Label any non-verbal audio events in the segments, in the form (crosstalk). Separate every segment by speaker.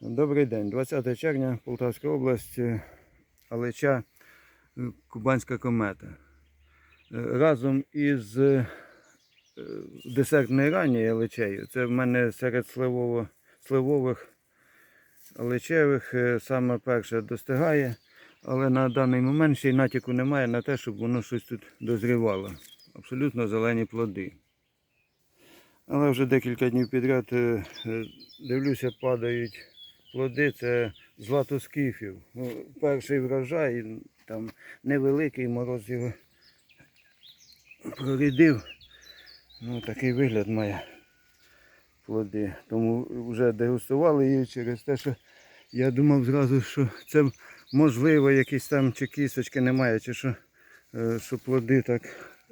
Speaker 1: Добрий день, 20 червня, Полтавська область, Алеча, е, Кубанська комета. Разом із е, десертною ранньою Алечею, це в мене серед сливово, сливових Алечевих е, саме перше достигає, але на даний момент ще й натяку немає на те, щоб воно щось тут дозрівало. Абсолютно зелені плоди. Але вже декілька днів підряд е, дивлюся, падають плоди. Це златоскіфів. Ну, перший врожай, там невеликий мороз його прорідив. Ну, такий вигляд має плоди. Тому вже дегустували її через те, що я думав зразу, що це можливо якісь там чи кісточки немає, чи що, е, що плоди так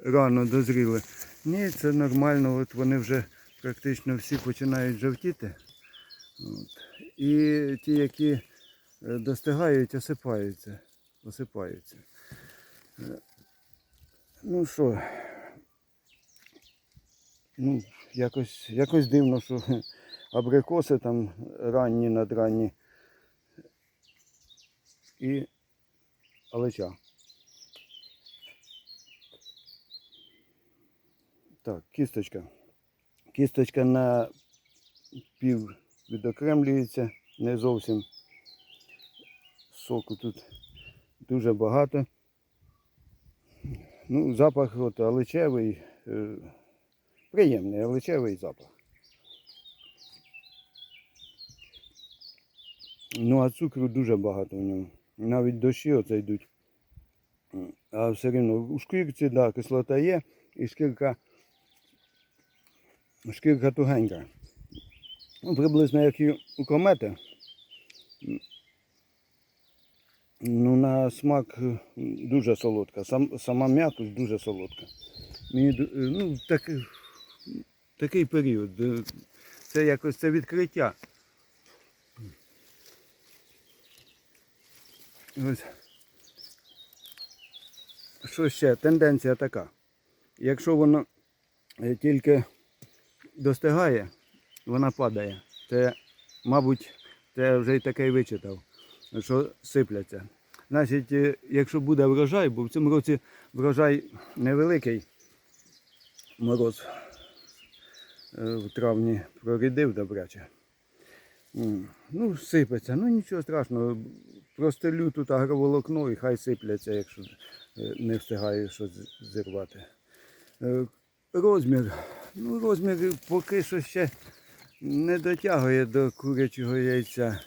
Speaker 1: рано дозріли. Ні, це нормально, от вони вже практично всі починають жовтіти. От. І ті, які е, достигають, осипаються. осипаються. Е, Ну що, ну, якось, якось дивно, що (laughs) абрикоси там ранні, надранні. І алеча. Так, кісточка. Кісточка на пів відокремлюється, не зовсім. Соку тут дуже багато. Ну, запах от алечевий, е, приємний алечевий запах. Ну, а цукру дуже багато в ньому. Навіть дощі оце йдуть. А все рівно у шкірці, да, кислота є, і шкірка, шкірка тугенька. Ну, приблизно як і у комети. Ну, на смак е, дуже солодка. Сам, сама м'якость дуже солодка. Мені е, ну, так, такий період. е, Це якось це відкриття. Ось. Що ще? Тенденція така. Якщо воно е, тільки достигає, вона падає. Це, мабуть, це вже й таке вичитав, що сипляться. Значить, е, якщо буде врожай, бо в цьому році врожай невеликий, мороз е, в травні прорідив добряче. Ну, сипеться, ну нічого страшного. Простелю тут агроволокно і хай сипляться, якщо е, не встигаю щось зірвати. Розмір. Ну, розмір поки що ще не дотягує до курячого яйця.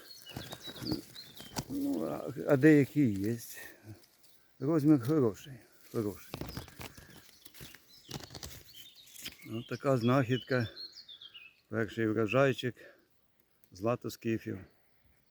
Speaker 1: Ну, а, деякі є. Розмір хороший. хороший. Ось така знахідка. Перший врожайчик. Злато скіфів.